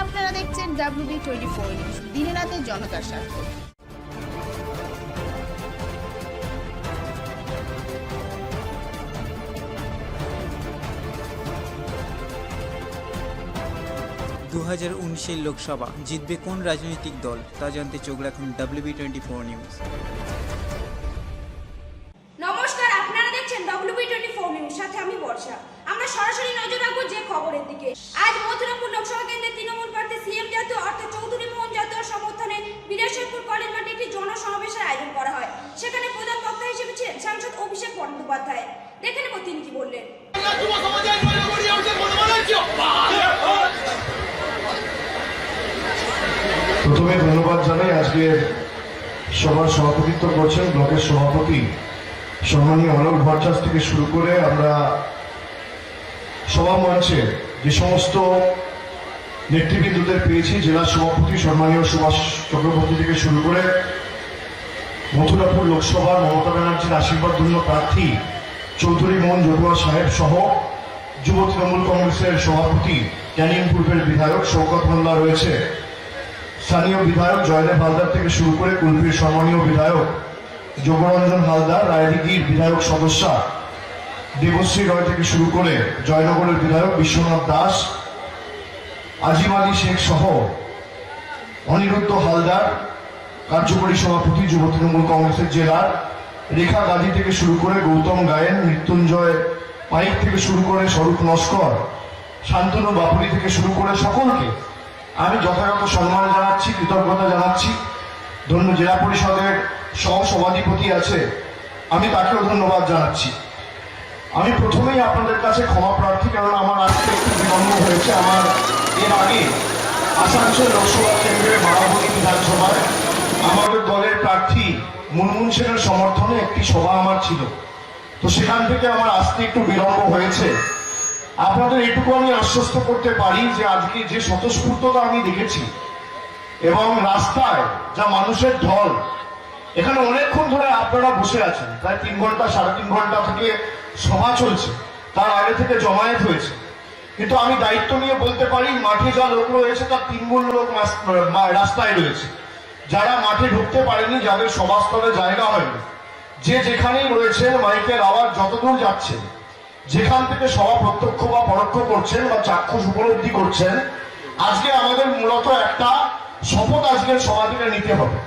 আপনারা দেখছেন WB twenty four news দিনে রাতে জনতার স্বার্থ। দু হাজার উনিশের লোকসভা জিতবে কোন রাজনৈতিক দল তা জানতে চোখ রাখুন ডাব্লিউবি টোয়েন্টি ফোর নিউজ যে দিকে। আজ মথুরাপুর লোকসভা কেন্দ্রে তৃণমূল প্রার্থী সিএম জাতীয় অর্থাৎ চৌধুরী মোহন জাতীয় সমর্থনে বিরাশপুর কলেজ মাঠে একটি জনসমাবেশের আয়োজন করা হয়। সেখানে প্রধান বক্তা হিসেবে ছিলেন সাংসদ অভিষেক বন্দ্যোপাধ্যায়। দেখে নেব তিনি কি বললেন। প্রথমে ধন্যবাদ জানাই আজকে সভার সভাপতিত্ব করছেন ব্লকের সভাপতি সম্মানীয় অনল ভট্টাচ থেকে শুরু করে আমরা সভা মঞ্চে যে সমস্ত নেতৃবৃন্দদের পেয়েছি, জেলা সভাপতি সম্মানীয় সুভাষ চক্রবর্তী থেকে শুরু করে মথুরাপুর লোকসভার মমতা ব্যানার্জির আশীর্বাদ ধন্য প্রার্থী চৌধুরী মোহন জটুয়া সাহেব সহ যুব তৃণমূল কংগ্রেসের সভাপতি, ক্যানিং পূর্বের বিধায়ক শৌকত মোল্লা রয়েছে। স্থানীয় বিধায়ক জয়দেব হালদার থেকে শুরু করে কুলপির সম্মানীয় বিধায়ক যোগরঞ্জন হালদার, রায়দিঘির বিধায়ক সদস্যা দেবশ্রী রয় থেকে শুরু করে জয়নগরের বিধায়ক বিশ্বনাথ দাস, আজিম আলী শেখ সহ অনিরুদ্ধ হালদার, কার্যকরী সভাপতি যুব তৃণমূল কংগ্রেসের জেলার রেখা গাজী থেকে শুরু করে গৌতম গায়েন, মৃত্যুঞ্জয় পাইক থেকে শুরু করে স্বরূপ নস্কর, শান্তনু বাপুরি থেকে শুরু করে সকলকে আমি যথাযথ সম্মান জানাচ্ছি, কৃতজ্ঞতা জানাচ্ছি। ধন্য জেলা পরিষদের সহ সভাধিপতি আছে, আমি তাকেও ধন্যবাদ জানাচ্ছি। আমি প্রথমেই আপনাদের কাছে ক্ষমা প্রার্থী কারণ আমার আজকে একটু বিলম্ব হয়েছে। আমার এর আগে আসানসোল লোকসভা কেন্দ্রের বারাবতী বিধানসভায় আমাদের দলের প্রার্থী মুনমুন সেনের সমর্থনে একটি সভা আমার ছিল। তো সেখান থেকে আমার আসতে একটু বিলম্ব হয়েছে। আপনাদের এটুকু আমি আশ্বস্ত করতে পারি যে আজকে যে স্বতঃস্ফূর্ততা আমি দেখেছি এবং রাস্তায় যা মানুষের ঢল, এখানে অনেকক্ষণ ধরে আপনারা বসে আছেন, প্রায় তিন ঘণ্টা, সাড়ে তিন ঘণ্টা থেকে সভা চলছে, তার আগে থেকে জমায়েত হয়েছে। কিন্তু আমি দায়িত্ব নিয়ে বলতে পারি, মাঠে যা লোক রয়েছে, তার তিন গুণ লোক রাস্তায় রয়েছে। যারা মাঠে ঢুকতে পারেনি, যাদের সভাস্থলে জায়গা হয়নি, যে যেখানেই রয়েছেন, মাইকের আওয়াজ যতদূর যাচ্ছে, যেখান থেকে সভা প্রত্যক্ষ বা পরোক্ষ করছেন বা চাক্ষুষ উপলব্ধি করছেন, আজকে আমাদের মূলত একটা শপথ আজকের সভা থেকে নিতে হবে।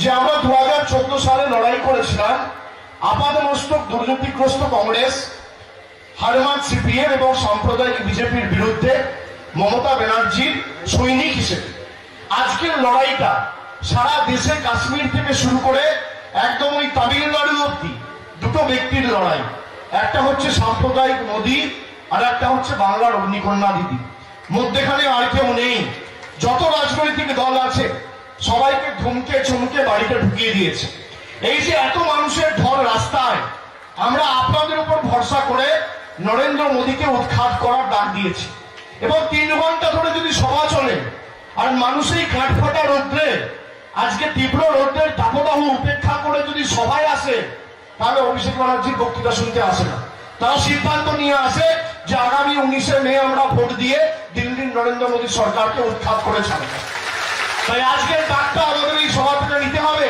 যে আমরা দু হাজার চোদ্দ সালে লড়াই করেছিলাম আপাদ মস্তক দুর্নীতিগ্রস্ত কংগ্রেস হারমান সিপিএম এবং সাম্প্রদায়িক বিজেপির বিরুদ্ধে মমতা ব্যানার্জির সৈনিক হিসেবে। আজকের লড়াইটা সারা দেশে কাশ্মীর থেকে শুরু করে একদম ওই তামিলনাড়ু অব্দি দুটো ব্যক্তির লড়াই। একটা হচ্ছে সাম্প্রদায়িক মোদী আর একটা হচ্ছে বাংলার অগ্নিকন্যা দিদি। মধ্যেখানে আর কেউ নেই। যত রাজনৈতিক দল আছে, সবাইকে ধমকে চমকে বাড়িতে ঢুকিয়ে দিয়েছে। এই যে এত মানুষের ঢল রাস্তায়, আমরা আপনাদের উপর ভরসা করে নরেন্দ্র মোদীকে উৎখাত করার ডাক দিয়েছি। এবং তিন ঘণ্টা ধরে যদি সভা চলে, আর মানুষ এই কাঠফাটা রৌদ্রে, আজকে তীব্র রৌদ্রের তাপদাহ উপেক্ষা করে যদি সভায় আসে, তাহলে অভিষেক ব্যানার্জির বক্তৃতা শুনতে আসে না। তারা সিদ্ধান্ত নিয়ে আসে যে আগামী উনিশে মে আমরা ভোট দিয়ে দিল্লির নরেন্দ্র মোদী সরকারকে উৎখাত করে ছাড়বে। তাই আজকের ডাকটা আমাদের এই সভা থেকে নিতে হবে।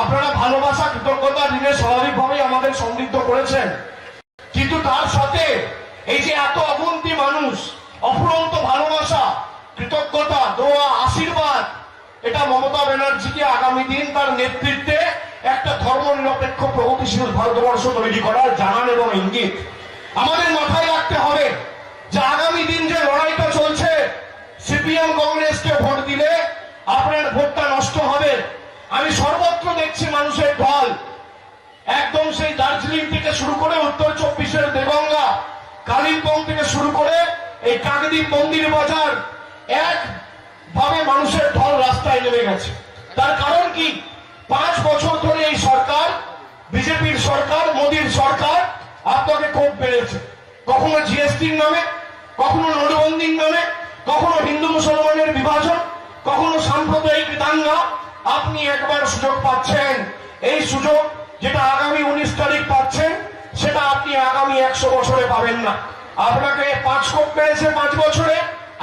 আপনারা ভালোবাসা, কৃতজ্ঞতা দিনে স্বাভাবিকভাবেই আমাদের সমৃদ্ধ করেছেন। কিন্তু তার সাথে এই যে এত অগুন্তি মানুষ, অফুরন্ত ভালোবাসা, কৃতজ্ঞতা, দোয়া, আশীর্বাদ, এটা মমতা ব্যানার্জিকে আগামী দিন তার নেতৃত্বে একটা ধর্ম নিরপেক্ষ প্রগতিশীল ভারতবর্ষ তৈরি করার জানান এবং ইঙ্গিত। আমাদের মাথায় রাখতে হবে যে আগামী দিন যে লড়াইটা চলছে, সিপিএম কংগ্রেসকে ভোট দিলে আপনার ভোটটা নষ্ট হবে। আমি সর্বত্র দেখছি মানুষের ঢল। একদম সেই দার্জিলিং থেকে শুরু করে উত্তর চব্বিশের দেগঙ্গা, কালিম্পং থেকে শুরু করে এই কাকদ্বীপ মন্দির বাজার এক ভাবে মানুষের ঢল রাস্তায় নেমে গেছে। তার কারণ কি? পাঁচ বছর ধরে এই সরকার, বিজেপির সরকার, মোদীর সরকার আপনাকে খুব বেড়েছে কখনো জিএসটির নামে, কখনো নোটবন্দির নামে, কখনো হিন্দু মুসলমানের বিভাজন, কখনো সাম্প্রদায়িক দাঙ্গা আপনি একবার সুযোগ পাচ্ছেন। এই সুযোগ যেটা আগামী উনিশ তারিখ পাচ্ছেন, সেটা আপনি আগামী একশো বছরে পাবেন না। আপনাকে পাঁচ কোপ পেয়েছে পাঁচ বছরে।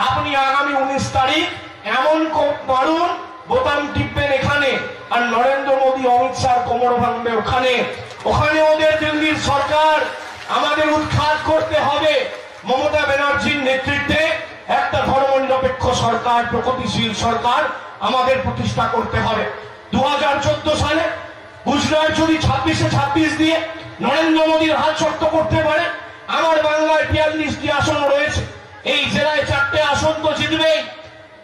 আপনি আগামী উনিশ তারিখ এমন কোপ মারুন, বোতাম টিপবেন এখানে, আর নরেন্দ্র মোদী, অমিত শাহ কোমর ভাঙবে ওখানে। ওখানে ওদের দিল্লির সরকার আমাদের উৎখাত করতে হবে। মমতা ব্যানার্জির নেতৃত্বে একটা ধর্মনিরপেক্ষ সরকার, প্রগতিশীল সরকার আমাদের প্রতিষ্ঠা করতে হবে। দুহাজার চোদ্দ সালে গুজরাট যদি ছাব্বিশে ছাব্বিশ দিয়ে নরেন্দ্র মোদীর হাত শক্ত করতে পারে, আমার বাংলায় বিয়াল্লিশটি আসন রয়েছে। এই জেলায় চারটে আসন তো জিতবেই।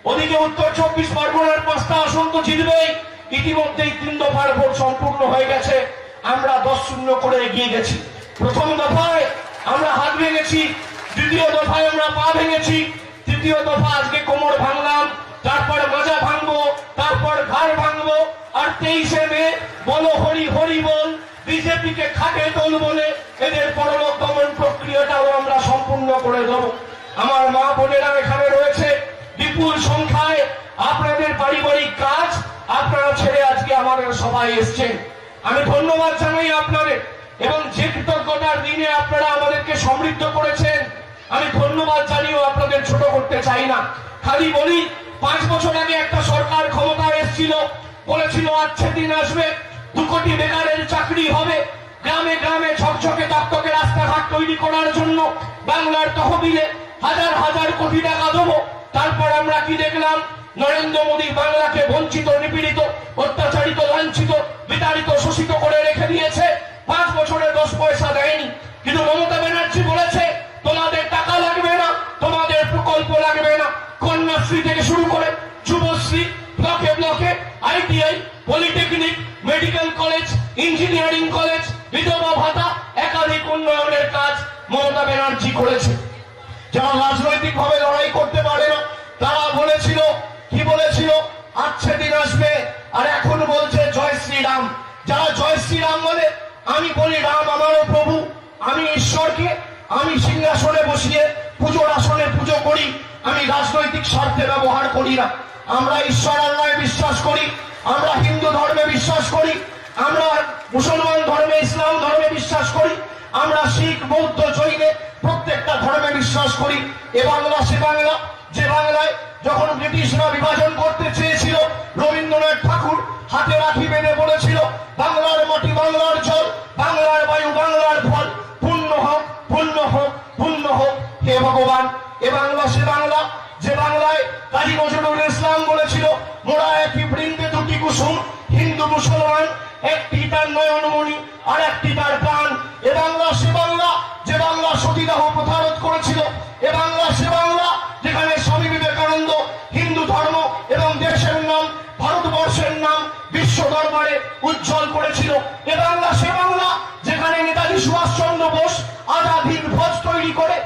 ওদিকে উত্তর চব্বিশ পরগনার পাঁচটা আসন তো জিতবেই। ইতিমধ্যেই তিন দফার ভোট সম্পূর্ণ হয়ে গেছে। আমরা দশ শূন্য করে এগিয়ে গেছি। প্রথম দফায় আমরা হাত ভেঙেছি, দ্বিতীয় দফায় আমরা পা ভেঙেছি। তৃতীয় দফা আজকে কোমর ভাঙলাম, তারপর মাজা ভাঙবো, তারপর ঘাড় ভাঙবো, আর তেইশে মে বলো হরি হরি বল, বিজেপিকে খাটে দল বলে এদের পরলোক দমন প্রক্রিয়াটাও আমরা সম্পূর্ণ করে দেব। আমার মা বোনেরা এখানে রয়েছে, বিপুল সংখ্যায় আপনাদের পারিবারিক কাজ আপনারা ছেড়ে আজকে আমাদের সবাই এসছেন। আমি ধন্যবাদ জানাই আপনাদের, এবং যে কৃতজ্ঞতার দিনে আপনারা আমাদেরকে সমৃদ্ধ করেছেন আমি ধন্যবাদ জানিয়েও আপনাদের ছোট করতে চাই না। খালি বলি, পাঁচ বছর আগে একটা সরকার ক্ষমতায় এসেছিল, বলেছিল আচ্ছে দিন আসবে, দু কোটি বেকারের চাকরি হবে, গ্রামে গ্রামে ঝকঝকে তকতকে রাস্তাঘাট তৈরি করার জন্য বাংলার তহবিলে হাজার হাজার কোটি টাকা দেবো। তারপর আমরা কি দেখলাম? নরেন্দ্র মোদী বাংলাকে ইঞ্জিনিয়ারিং কলেজ বিধবা ভাতা, একাধিক উন্নয়নের কাজ মমতা ব্যানার্জি করেছে। যারা রাজনৈতিক ভাবে লড়াই করতে পারে না, তারা বলেছিল, কি বলেছিল? আচ্ছে দিন আসবে, আর এখন বলছে জয় শ্রীরাম। যারা জয় শ্রীরাম বলে, আমি বলি রাম আমারও প্রভু, আমি ঈশ্বরকে, আমি সিংহাসনে বসিয়ে পুজোর আসনে পুজো করি, আমি রাজনৈতিক স্বার্থে ব্যবহার করি না। আমরা ঈশ্বর আল্লাহ বিশ্বাস করি, আমরা হিন্দু ধর্মে বিশ্বাস করি আমরা মুসলমান ধর্মে ইসলাম ধর্মে বিশ্বাস করি, আমরা শিখ, বৌদ্ধ, জৈনে, প্রত্যেকটা ধর্মে বিশ্বাস করি। এ বাংলা, সে বাংলা, যে বাংলায় যখন ব্রিটিশরা বিভাজন করতে চেয়েছিল, রবীন্দ্রনাথ ঠাকুর হাতে রাখি বেঁধে বলেছিল, বাংলার মাটি বাংলার জল, বাংলার বায়ু বাংলার ফল পূর্ণ হোক পূর্ণ হোক পূর্ণ হোক, হে ভগবান। এ বাংলা, সে বাংলা যে বাংলায় কাজী নজরুল ইসলাম বলেছিল মোরা একই বৃন্দে, দুটি কুসুম, হিন্দু মুসলমান, একটি তার নয়নমণি আর একটি তার প্রাণ। এ বাংলা, সে বাংলা, যে বাংলা সতীদাহ প্রথারোধ করেছিল, এ বাংলা, সে বাংলা, যেখানে স্বামী বিবেকানন্দ হিন্দু ধর্ম এবং দেশের নাম, ভারতবর্ষের নাম বিশ্ব দরবারে উজ্জ্বল করেছিল। এ বাংলা, সে বাংলা, যেখানে নেতাজি সুভাষচন্দ্র বোস আজাদির ভোজ তৈরি করে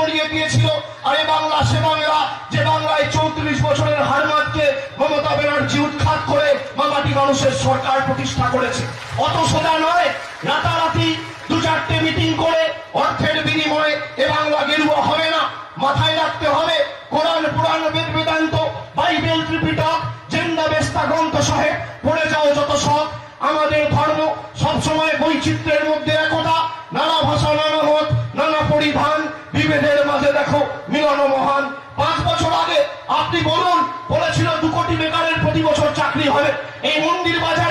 নড়িয়ে দিয়েছিল। আর এ বাংলা সে বাংলা যে বাংলায় চৌত্রিশ বছরের হারমাতকে মমতা ব্যানার্জি উৎখাত করে মামাটি মানুষের সরকার প্রতিষ্ঠা করেছে। অত সোজা নয়, রাতারাতি দু চারটে মিটিং করে অর্থের বিনিময়ে এ বাংলা গেরুয়া হবে না, মাথায় রাখতে হবে কোরআন, পুরাণ বেদ বেদান্ত, বাইবেল, ত্রিপিটক জেন্দা বেস্তা, গ্রন্থ সাহেব, পড়ে যাও যত সব। আমাদের ধর্ম সবসময় বৈচিত্র্যের মধ্যে একতা, নানা ভাষা আপনি বলুন বলেছিল দু কোটি বেকারের প্রতি বছর চাকরি হবে। এই মন্দির বাজার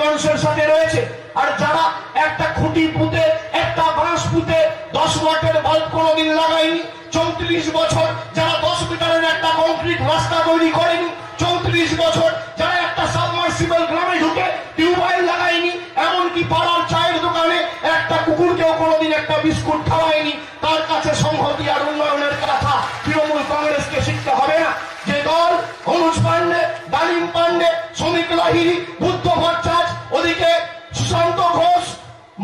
বংশের সাথে রয়েছে। আর যারা একটা খুঁটি পুঁতে, একটা বাঁশ পুঁতে দশ ওয়াটের বাল্ব কোনোদিন লাগায়নি, চৌত্রিশ বছর যারা দশ মিটারের একটা কংক্রিট রাস্তা তৈরি করেনি, চৌত্রিশ বছর যারা একটা সাবমার্সিবল গ্রামে ঢুকে টিউবওয়েল লাগায়নি, এমনকি পাড়ার চায়ের দোকানে একটা কুকুরকেও কোনোদিন একটা বিস্কুট খাওয়ায়নি, তার কাছে সংহতি আর উন্নয়নের কথা তৃণমূল কংগ্রেসকে শিখতে হবে না। যে দল অনুজ পাণ্ডে, ডালিম পাণ্ডে, শ্রমিক লাহিরি বুদ্ধ ভট্টাচার্য ওদিকে সুশান্ত ঘোষ,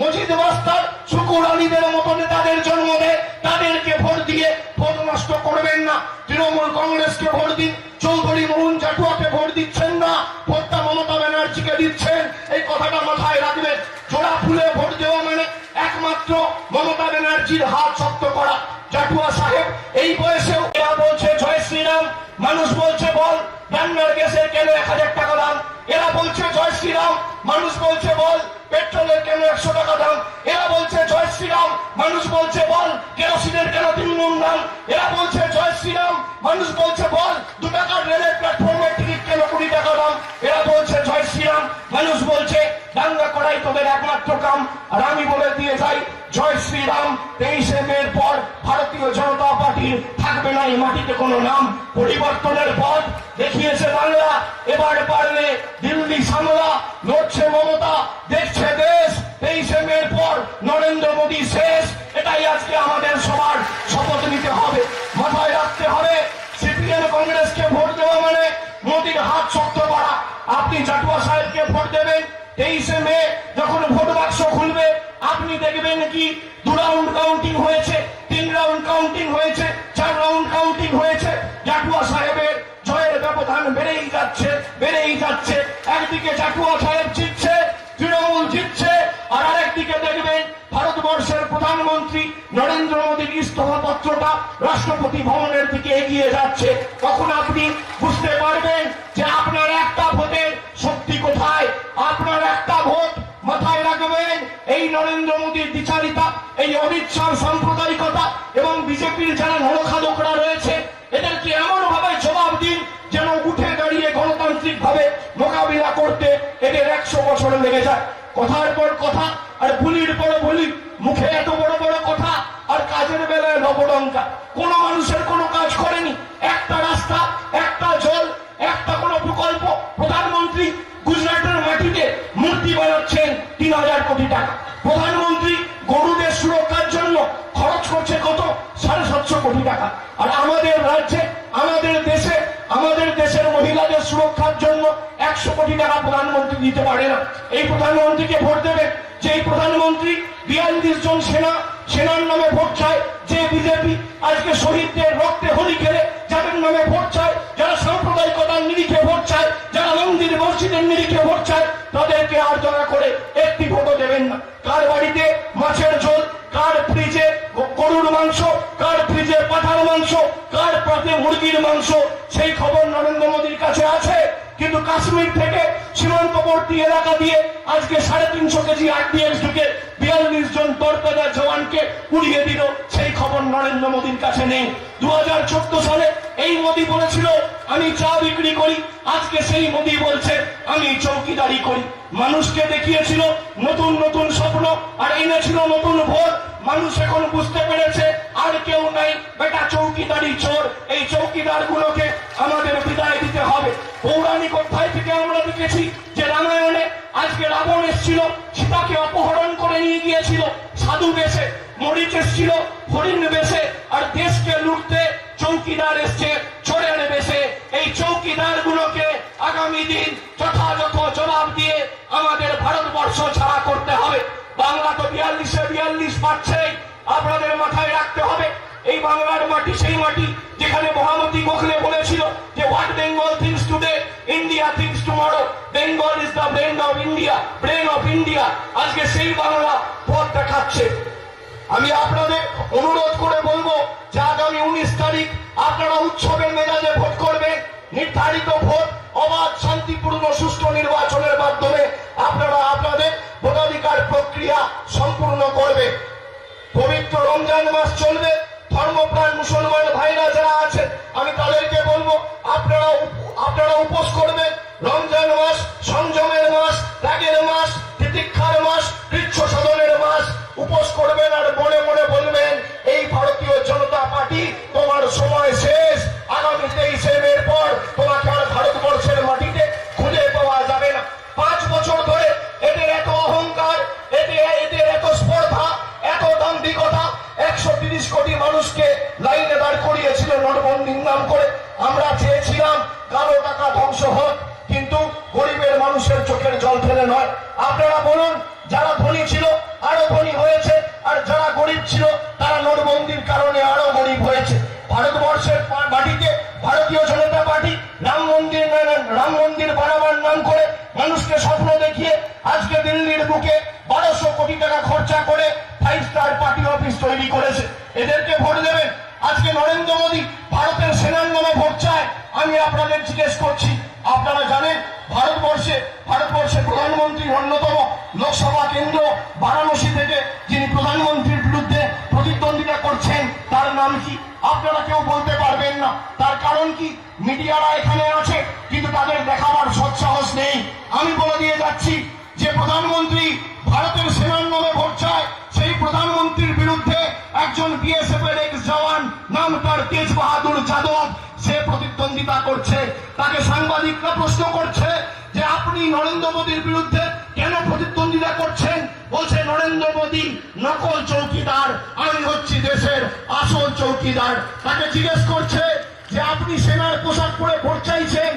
মজিদ মাস্টার শুকুর আলীদের মতো নেতাদের জন্ম দেয় তাদেরকে ভোট দিয়ে ভোট নষ্ট করবেন না। তৃণমূল কংগ্রেসকে ভোট দিন, চৌধুরী মোহন জাটুয়াকে ভোট দিচ্ছেন না, ভোটটা মমতা ব্যানার্জিকে দিচ্ছেন, এই কথাটা মাথায় রাখবেন। জোড়া ফুলে ভোট দেওয়া মানে একমাত্র মমতা ব্যানার্জির হাত শক্ত করা। জাটুয়া সাহেব, এই বয়সেও এরা বলছে, জয় শ্রীরাম, মানুষ বলছে, বল, রান্নার গ্যাসের কেন এক হাজার টাকা দাম? এরা বলছে জয় শ্রীরাম, মানুষ বলছে বল, পেট্রোলের কেন একশো টাকা দাম? এরা বলছে জয় শ্রীরাম, মানুষ বলছে বল, কেরোসিনের কেন তিন গুণ দাম? এরা বলছে জয় শ্রীরাম, মানুষ বলছে বল, দু টাকার রেলের প্ল্যাটফর্মের টিকিট কেন কুড়ি টাকা দাম? এরা বলছে জয় শ্রীরাম, মানুষ বলছে দাঙ্গা করাই তোদের একমাত্র কাম। আর আমি বলে দিয়ে যাই জয় শ্রীরাম, তেইশে মের পর ভারতীয় জনতা পার্টির থাকবে না এই মাটিতে কোনো নাম। পরিবর্তনের পথ দেখিয়েছে বাংলা। এবার পারলে দিল্লি সামলা, লড়ছে মমতা, দেখছে দেশ। তেইশে মের পর নরেন্দ্র মোদী শেষ। এটাই আজকে আমাদের সবার শপথ নিতে হবে, মাথায় রাখতে হবে। সিপিএম কংগ্রেসকে ভোট দেওয়া মানে মোদীর হাত শক্ত করা। আপনি জাটুয়া সাহেবকে ভোট দেবেন, তেইশে মে যখন দেখবেন কি? দু রাউন্ড কাউন্টিং হয়েছে, তিন রাউন্ড কাউন্টিং হয়েছে, চার রাউন্ড কাউন্টিং হয়েছে। জাটুয়া সাহেবের জয়ের ব্যবধান বেড়েই যাচ্ছে বেড়েই যাচ্ছে। একদিকে জাটুয়া সাহেব জিতছে, তৃণমূল জিতছে, আর আরেকদিকে দেখবেন ভারতবর্ষের প্রধানমন্ত্রী নরেন্দ্র মোদীর ইস্তফা পত্রটা রাষ্ট্রপতি ভবনের দিকে এগিয়ে যাচ্ছে। তখন আপনি বুঝতে পারবেন যে আপনার একটা ভোটের অমিত একশো কোটি টাকা প্রধানমন্ত্রী দিতে পারে না। এই প্রধানমন্ত্রীকে ভোট দেবে যে এই প্রধানমন্ত্রী বিয়াল্লিশ জন সেনা, সেনার নামে ভোট চায়, যে বিজেপি আজকে শহীদদের রক্তে হোলি খেলে, যাদের নামে ভোট চায়, যারা সাম্প্রদায়িকতার নিরিখে ভোট চায়, যারা মন্দির মসজিদের নিরিখে ভোট চায়, তাদেরকে আর দয়া করে একটি ভোটও দেবেন না। কার বাড়িতে মাছের ঝোল, কার ফ্রিজে গরুর মাংস, কার ফ্রিজে পাঠার মাংস, কার পাতে মুরগির মাংস, সেই খবর নরেন্দ্র মোদীর কাছে আছে? কিন্তু কাশ্মীর থেকে সীমান্তবর্তী এলাকা দিয়ে আজকে সাড়ে তিনশো কেজি আরডিএক্স ঢুকে বিয়াল্লিশ জন তরপেদা জওয়ানকে উড়িয়ে দিল। সেই খবর নরেন্দ্র মোদীর কাছে নেই। দু হাজার চোদ্দ সালে এই মোদী বলেছিল, আমি চা বিক্রি করি। আজকে সেই মোদী বলছে, আমি চৌকিদারি করি। মানুষকে দেখিয়েছিল নতুন নতুন স্বপ্ন আর এনেছিল নতুন ভোট। মানুষ এখন বুঝতে পেরেছে, আর কেউ নাই। বেটা চৌকিদারি চোর, এই চৌকিদার গুলোকে আমাদের বিদায় দিতে হবে। পৌরাণিক অধ্যায় থেকে আমরা দেখেছি যে রামায়ণে আজকে রাবণ এসেছিল, সীতাকে অপহরণ করে নিয়ে গিয়েছিল, সাধু বেশে, মরিচ এসেছিল, হরিণ বেশে, আর দেশকে লুটতে চৌকিদার এসছে চোরের বেশে এই চৌকিদার গুলোকে আগামী দিন যথাযথ জবাব দিয়ে আমাদের ভারতবর্ষ ছাড়া করতে হবে। বাংলা তো বিয়াল্লিশে বিয়াল্লিশ পাচ্ছে আপনাদের মাথায় রাখতে হবে। এই বাংলার মাটি সেই মাটি যেখানে মহামতি গোখলে বলেছিল যে what Bengal thinks today India thinks tomorrow Bengal is the brain of India brain of India আজকে সেই বাংলা পথ দেখাচ্ছে। আমি আপনাদের অনুরোধ করে বলব যে আগামী উনিশ তারিখ আপনারা উৎসবের মেজাজে ভোট করবেন। নির্ধারিত ভোট অবাধ, শান্তিপূর্ণ, সুষ্ঠু নির্বাচনের মাধ্যমে আপনারা আপনাদের ভোটাধিকার প্রক্রিয়া সম্পূর্ণ করবে। পবিত্র রমজান মাস চলবে, ধর্মপ্রাণ মুসলমান ভাইরা যারা আছেন, আমি তাদেরকে বলব, আপনারা আপনারা উপোস করবেন। রমজান মাস, সংযমের মাস ত্যাগের মাস, তিতিক্ষার মাস, কৃচ্ছ সাধনের মাস। উপোস করবেন আর মনে মনে বলবেন, এই ভারতীয় জনতা পার্টি তোমার সময় শেষ। আগামী তেইশে মের আমি আপনাদের জিজ্ঞেস করছি, আপনারা জানেন ভারতবর্ষে, ভারতবর্ষের প্রধানমন্ত্রীর অন্যতম লোকসভা কেন্দ্র বারাণসী থেকে যিনি প্রধানমন্ত্রীর বিরুদ্ধে প্রতিদ্বন্দ্বিতা করছেন, তার নাম কি? আপনারা কেউ বলতে পারবেন না। তার কারণ কি? মিডিয়ারা এখানে আছে, কিন্তু তাদের দেখাবার সৎসাহস নেই। আমি বলে দিয়ে যাচ্ছি যে প্রধানমন্ত্রী ভারতের সেনার নামে ভোট চায়, সেই প্রধানমন্ত্রীর বিরুদ্ধে একজন বিএসএফ এর এক্স জওয়ান, নাম তার তেজ বাহাদুর যাদব সে প্রতিদ্বন্দ্বিতা করছে, তাকে সাংবাদিকরা প্রশ্ন করছে যে আপনি নরেন্দ্র মোদীর বিরুদ্ধে কেন প্রতিদ্বন্দ্বিতা করছেন? বলছে, নরেন্দ্র মোদী নকল চৌকিদার, আমি হচ্ছি দেশের আসল চৌকিদার। তাকে জিজ্ঞেস করছে যে, আপনি সেনার পোশাক পরে ভোট চাইছেন?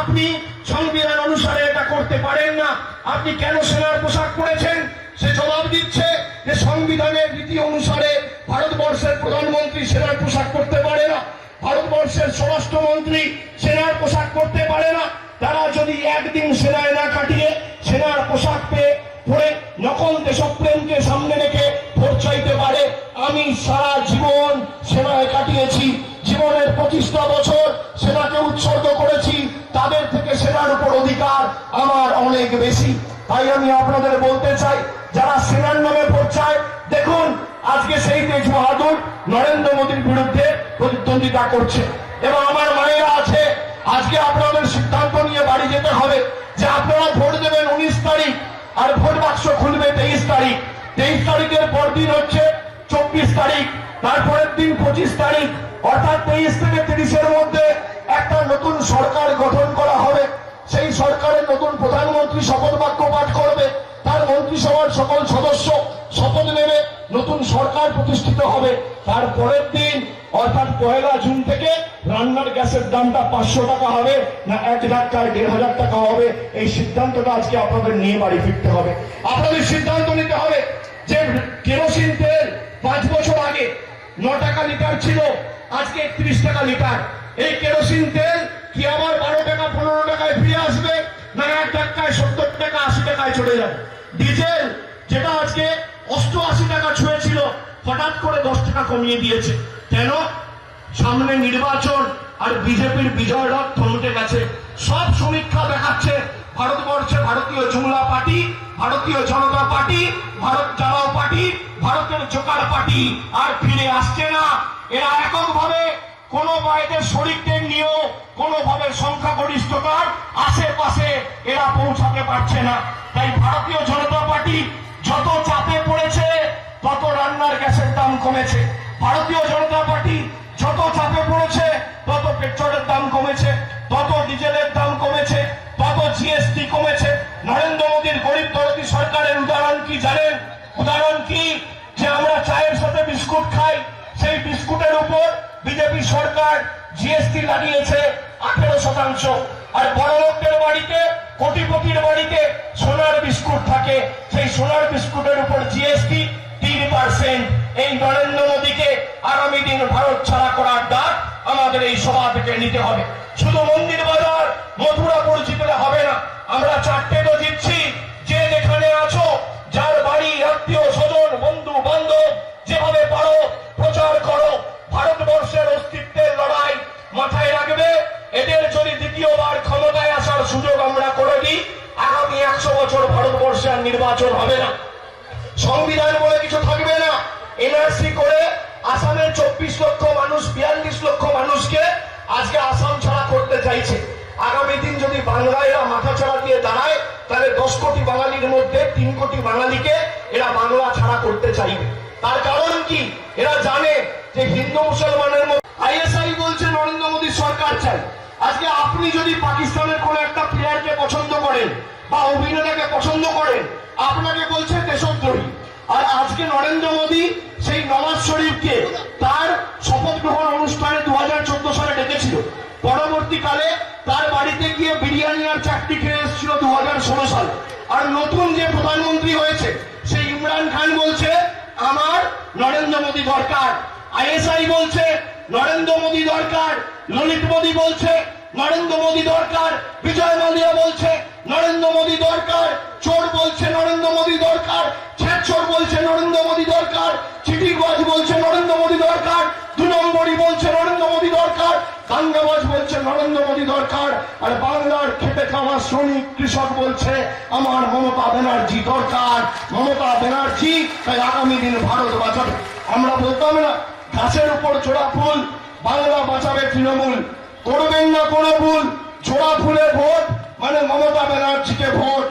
আপনি সংবিধান অনুসারে এটা করতে পারেন না। আপনি কেন সেনার পোশাক পরেছেন? সে জবাব দিচ্ছে যে, সংবিধানের রীতি অনুসারে ভারতবর্ষের প্রধানমন্ত্রী সেনার পোশাক পরতে পারে না। ভারতবর্ষের স্বরাষ্ট্রমন্ত্রী সেনার পোশাক পরতে পারে না। তারা যদি একদিন সেনায় না কাটিয়ে সেনার পোশাক পেয়ে পরে নকল দেশপ্রেমকে সামনে রেখে ভোট পারে, আমি সারা জীবন সেনায় কাটিয়েছি। জীবনের পঁচিশটা বছর সেনাকে উৎসর্গ করেছি। তাদের থেকে সেনার উপর অধিকার আমার অনেক বেশি। তাই আমি আপনাদের বলতে চাই, যারা সেনার নামে ভোট চায়, দেখুন আজকে সেই তেজ বাহাদুর নরেন্দ্র মোদীর বিরুদ্ধে প্রতিদ্বন্দ্বিতা করছে। এবং আমার মায়েরা আছে, আজকে আপনাদের সিদ্ধান্ত নিয়ে বাড়ি যেতে হবে যে আপনারা ভোট দেবেন উনিশ তারিখ আর ভোট বাক্স খুলবে তেইশ তারিখ। তেইশ তারিখের পর দিন হচ্ছে চব্বিশ তারিখ, তারপরের দিন পঁচিশ তারিখ। অর্থাৎ তেইশ থেকে তিরিশের মধ্যে একটা নতুন সরকার গঠন করা হবে। সেই সরকারের নতুন প্রধানমন্ত্রী শপথ বাক্য পাঠ করবে, তার মন্ত্রিসভার সকল সদস্য শপথ নেবে, নতুন সরকার প্রতিষ্ঠিত হবে। তার পরের দিন, অর্থাৎ পয়লা জুন থেকে রান্নার গ্যাসের দামটা পাঁচশো টাকা হবে, না এক ধাক্কায় দেড় হাজার টাকা হবে। এই সিদ্ধান্তটা আজকে আপনাদের নিয়ে বাড়ি ফিরতে হবে। আপনাদের সিদ্ধান্ত নিতে হবে যে কেরোসিন তেল পাঁচ বছর আগে ন টাকা লিটার ছিল, আজকে একত্রিশ টাকা লিটার। এই কেরোসিন তেল কি আবার বারো টাকা, পনেরো টাকায় ফিরে আসবে? না এক ধাক্কায় সত্তর টাকা, আশি টাকায় চলে যাবে। ডিজেল, যেটা আজকে অষ্টআশি টাকা ছুঁয়েছিল, হঠাৎ করে দশ টাকা কমিয়ে দিয়েছে। কেন? সামনে নির্বাচন আর বিজেপির বিজয় রথ থমকে গেছে। সব সমীক্ষা দেখাচ্ছে ভারতবর্ষে ভারতীয় জুমলা পার্টি, ভারতীয় জনতা পার্টি, ভারত জ্বালাও পার্টি, ভারতের জোকার পার্টি। আর ফিরে আসছে না। এরা এককভাবে কোন বাইরের শরীরদের নিয়েও কোনোভাবে সংখ্যাগরিষ্ঠতার আশেপাশে এরা পৌঁছাতে পারছে না। তাই ভারতীয় জনতা পার্টি যত চাপে পড়েছে, তত রান্নার গ্যাসের দাম কমেছে। ভারতীয় জনতা জিএসটি লাগিয়েছে আঠেরো শতাংশ। আর বড় লোকদের বাড়িতে, কোটিপতির বাড়িতে সোনার বিস্কুট থাকে। সেই সোনার বিস্কুটের উপর জিএসটি তিন পার্সেন্ট এই নরেন্দ্র মোদীকে আগামী দিন ভারত ছাড়া করার ডাক আমাদের এই সভা থেকে নিতে হবে। শুধু মন্দির বাজার, মথুরাপুর জিতলে হবে না। আমরা চারটে তো জিতছি। যে যেখানে আছো, যার বাড়ি, আত্মীয়, স্বজন, বন্ধু, বান্ধব, যেভাবে পারো, প্রচার নির্বাচন হবে না। সংবিধান বলে কিছু থাকবে না। এনআরসি করে আসামের চব্বিশ লক্ষ মানুষ, বিয়াল্লিশ লক্ষ মানুষকে আজকে আসাম ছাড়া করতে চাইছে। আগামী দিন যদি বাংলায়রা মাথা ছাড়া দিয়ে দাঁড়ায়, তাহলে দশ কোটি বাঙালির মধ্যে তিন কোটি বাঙালিকে এরা বাংলা ছাড়া করতে চাইবে। তার কারণ কি? এরা জানে যে হিন্দু মুসলমানের মধ্যে আইএসআই বলছে নরেন্দ্র মোদী সরকার চাই। আজকে আপনি যদি পাকিস্তানের কোন একটা প্লেয়ারকে পছন্দ করেন বা অভিনেতাকে পছন্দ করেন, আপনাকে বলছে দেশদ্রোহী আর আজকে নরেন্দ্র মোদী সেই নওয়াজ শরীফকে তার শপথ গ্রহণ অনুষ্ঠানে দুহাজার চোদ্দ সালে ডেকেছিল। পরবর্তীকালে তার বাড়িতে গিয়ে বিরিয়ানি আর চাকরি খেয়ে এসেছিল দু হাজার ষোলো সালে। আর নতুন যে প্রধানমন্ত্রী হয়েছে, সেই ইমরান খান বলছে, আমার নরেন্দ্র মোদী দরকার। আইএসআই বলছে, নরেন্দ্র মোদী দরকার। ললিত মোদী বলছে নরেন্দ্র মোদী দরকার। বিজয় মালিয়া বলছে, নরেন্দ্র মোদী দরকার। চোর বলছে, নরেন্দ্র মোদী দরকার। ছ্যাচর বলছে, নরেন্দ্র মোদী দরকার। চিঠিবাজ বলছে, নরেন্দ্র মোদী দরকার। দু নম্বরই বলছে, নরেন্দ্র মোদী দরকার। দাঙ্গাবাজ বলছে, নরেন্দ্র মোদী দরকার। আর বাংলার খেটে খাওয়া শ্রমিক কৃষক বলছে, আমার মমতা ব্যানার্জি দরকার। মমতা ব্যানার্জি, তাই আগামী দিন ভারত বাঁচাবে। আমরা বলতাম না, গাছের উপর চোরা ফুল, বাংলা বাঁচাবে তৃণমূল। করবেন না কোনো ভুল ছোড়া ফুলে ভোট মানে মমতা ব্যানার্জিকে ভোট।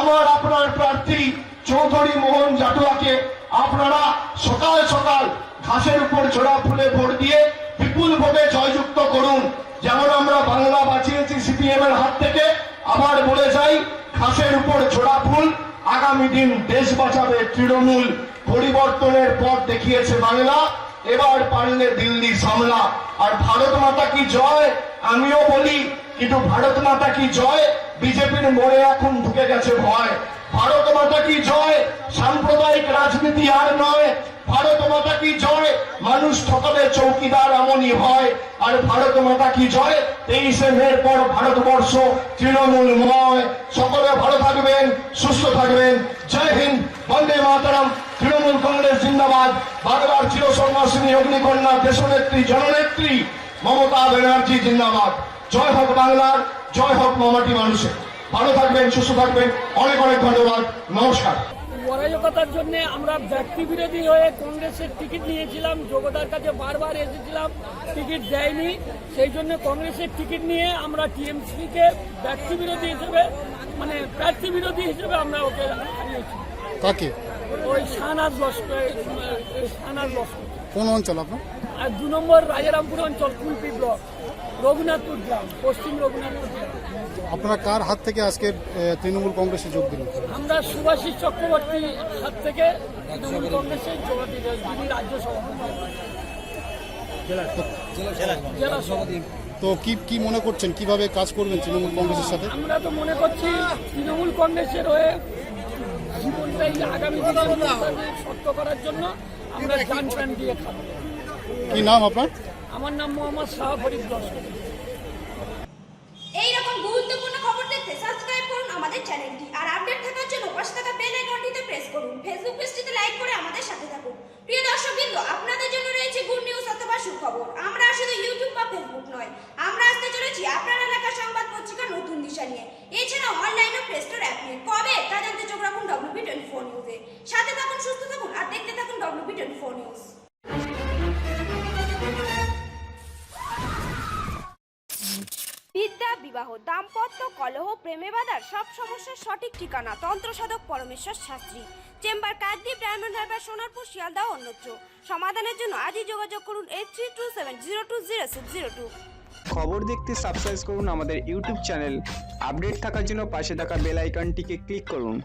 আমার আপনার প্রার্থী চৌধুরী মোহন জাটুয়াকে আপনারা সকাল সকাল ঘাসের উপর ছোড়া ফুলে ভোট দিয়ে বিপুল ভোটে জয়যুক্ত করুন। যেমন আমরা বাংলা বাঁচিয়েছি সিপিএম এর হাত থেকে, আবার বলে যাই, ঘাসের উপর ছোড়া ফুল আগামী দিন দেশ বাঁচাবে তৃণমূল। পরিবর্তনের পথ দেখিয়েছে বাংলা। এবার পারলে দিল্লি সামলা। আর ভারত মাতা কি জয়? আমিও বলি, কিন্তু ভারত মাতা কি জয়? বিজেপির মোড়ে এখন ঢুকে গেছে ভয়। ভারত মাতা কি জয়? সাম্প্রদায়িক রাজনীতি আর নয়। ভারত মাতা কি জয়? মানুষ ঠকালে চৌকিদার এমনই হয় আর ভারত মাতা কি জয়? তেইশে মের পর ভারতবর্ষ তৃণমূলময় সকলে ভালো থাকবেন, সুস্থ থাকবেন। জয় হিন্দ, বন্দে মাতারাম। তৃণমূল কংগ্রেস জিন্দাবাদ। বাংলার চিরসন্ন্যাসিনী অগ্নিকন্যা, দেশনেত্রী, জননেত্রী মমতা ব্যানার্জি জিন্দাবাদ। জয় হোক বাংলার, জয় হোক মামাটি মানুষের। ভালো থাকবেন সুস্থ থাকবেন। অনেক অনেক ধন্যবাদ। নমস্কার। অরাজকতার জন্য আমরা ব্যক্তি বিরোধী হয়ে কংগ্রেসের টিকিট নিয়েছিলাম। যোগ্যতার কাছে বারবার এসেছিলাম। টিকিট দেয়নি। সেই জন্য কংগ্রেসের টিকিট নিয়ে আমরা টিএমসিকে ব্যক্তি বিরোধী হিসেবে মানে প্রার্থী বিরোধী হিসেবে আমরা ওকে হারিয়েছি। কাকে? ওই শাহনাজ লস্কর শাহনাজ লস্কর কোন অঞ্চল আপনার? আর দু নম্বর রাজারামপুর অঞ্চল কুলপি ব্লক রঘুনাথপুর গ্রাম পশ্চিম রঘুনাথপুর গ্রাম। আপনারা কার হাত থেকে আজকে তৃণমূল কংগ্রেসে যোগ দিলেন? আমরা সুভাষিস চক্রবর্তী হাত থেকে তৃণমূল কংগ্রেসের যোগাতি যিনি রাজ্য সভাপতি। তো কি কি মনে করছেন? কীভাবে কাজ করবেন তৃণমূল কংগ্রেসের সাথে? আমরা তো মনে করছি তৃণমূল কংগ্রেসের হয়ে জীবনটাই আগামী সত্য করার জন্য আমরা গান দিয়ে খাব। কি নাম আপনার? আমার নাম মোহাম্মদ শাহ ফরিদ লস্কর এই রকম গুরুত্বপূর্ণ খবর দেখতে সাবস্ক্রাইব করুন আমাদের চ্যানেলটি আর আপডেট থাকার জন্য পাশে থাকা বেল আইকনটিতে প্রেস করুন। ফেসবুক পেজটিতে লাইক করে আমাদের সাথে থাকুন। প্রিয় দর্শকবৃন্দ আপনাদের জন্য রয়েছে গুড নিউজ অথবা সুখবর। আমরা শুধু ইউটিউব বা ফেসবুক নয়, আমরা আসতে চলেছি আপনার এলাকার সংবাদ পত্রিকার নতুন দিশা নিয়ে। এছাড়াও অনলাইন ও প্লে স্টোর অ্যাপ নিয়ে কবে তা জানতে চোখ রাখুন ডব্লিউবি টোয়েন্টি ফোর নিউজে সাথে থাকুন, সুস্থ থাকুন, আর দেখতে থাকুন ডব্লিউবি টোয়েন্টি ফোর নিউজ বিদ্যা, বিবাহ, দাম্পত্য, কলহ, প্রেমে বাধার সব সমস্যার সঠিক ঠিকানা তন্ত্রসাধক Parameshwar Shastri. Chamber Kakdwip, Diamond Harbour, Sonarpur, Sealdah অন্যত্র। সমাধানের জন্য আজই যোগাযোগ করুন eight three two seven zero two zero six zero two খবর দেখতে সাবস্ক্রাইব করুন আমাদের ইউটিউব চ্যানেল আপডেট থাকার জন্য পাশে থাকা বেল আইকনটিকে ক্লিক করুন।